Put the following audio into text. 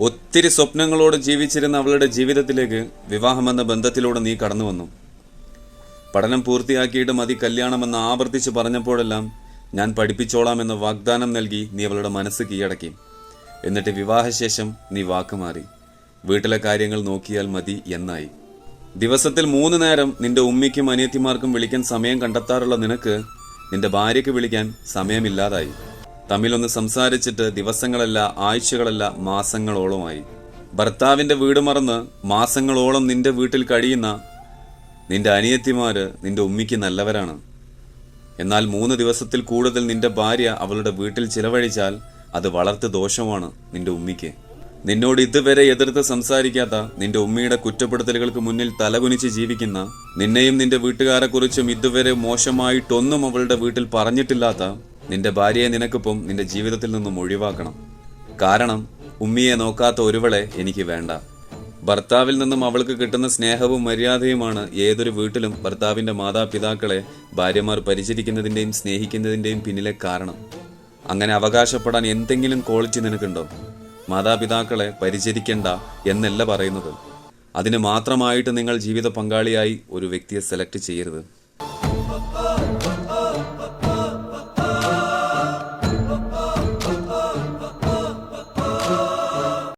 ഒത്തിരി സ്വപ്നങ്ങളോട് ജീവിച്ചിരുന്ന അവളുടെ ജീവിതത്തിലേക്ക് വിവാഹമെന്ന ബന്ധത്തിലൂടെ നീ കടന്നു വന്നു. പഠനം പൂർത്തിയാക്കിയിട്ട് മതി കല്യാണമെന്ന് ആവർത്തിച്ച് പറഞ്ഞപ്പോഴെല്ലാം ഞാൻ പഠിപ്പിച്ചോളാം എന്ന് വാഗ്ദാനം നൽകി നീ അവളുടെ മനസ്സ് കീഴടക്കി. എന്നിട്ട് വിവാഹശേഷം നീ വാക്കുമാറി വീട്ടിലെ കാര്യങ്ങൾ നോക്കിയാൽ മതി എന്നായി. ദിവസത്തിൽ മൂന്ന് നേരം നിന്റെ ഉമ്മിക്കും അനിയത്തിമാർക്കും വിളിക്കാൻ സമയം കണ്ടെത്താറുള്ള നിനക്ക് നിന്റെ ഭാര്യയ്ക്ക് വിളിക്കാൻ സമയമില്ലാതായി. തമ്മിലൊന്ന് സംസാരിച്ചിട്ട് ദിവസങ്ങളല്ല ആഴ്ചകളല്ല മാസങ്ങളോളമായി. ഭർത്താവിന്റെ വീട് മറന്ന് മാസങ്ങളോളം നിന്റെ വീട്ടിൽ കഴിയുന്ന നിന്റെ അനിയത്തിമാര് നിന്റെ ഉമ്മിക്ക് നല്ലവരാണ്. എന്നാൽ മൂന്ന് ദിവസത്തിൽ കൂടുതൽ നിന്റെ ഭാര്യ അവളുടെ വീട്ടിൽ ചിലവഴിച്ചാൽ അത് വളർത്ത് ദോഷമാണ് നിന്റെ ഉമ്മിക്ക്. നിന്നോട് ഇതുവരെ എതിർത്ത് സംസാരിക്കാത്ത നിന്റെ ഉമ്മയുടെ കുറ്റപ്പെടുത്തലുകൾക്ക് മുന്നിൽ തലകുനിച്ച് ജീവിക്കുന്ന നിന്നെയും നിന്റെ വീട്ടുകാരെക്കുറിച്ചും ഇതുവരെ മോശമായിട്ടൊന്നും അവളുടെ വീട്ടിൽ പറഞ്ഞിട്ടില്ലാത്ത നിന്റെ ഭാര്യയെ നിനക്കിപ്പം നിന്റെ ജീവിതത്തിൽ നിന്നും ഒഴിവാക്കണം. കാരണം ഉമ്മിയെ നോക്കാത്ത ഒരുവളെ എനിക്ക് വേണ്ട. ഭർത്താവിൽ നിന്നും അവൾക്ക് കിട്ടുന്ന സ്നേഹവും മര്യാദയുമാണ് ഏതൊരു വീട്ടിലും ഭർത്താവിന്റെ മാതാപിതാക്കളെ ഭാര്യമാർ പരിചരിക്കുന്നതിന്റെയും സ്നേഹിക്കുന്നതിന്റെയും പിന്നിലെ കാരണം. അങ്ങനെ അവകാശപ്പെടാൻ എന്തെങ്കിലും ക്വാളിറ്റി നിനക്കുണ്ടോ? മാതാപിതാക്കളെ പരിചരിക്കണ്ട എന്നല്ല പറയുന്നത്. അതിന് മാത്രമായിട്ട് നിങ്ങൾ ജീവിത പങ്കാളിയായി ഒരു വ്യക്തിയെ സെലക്ട് ചെയ്യരുത്.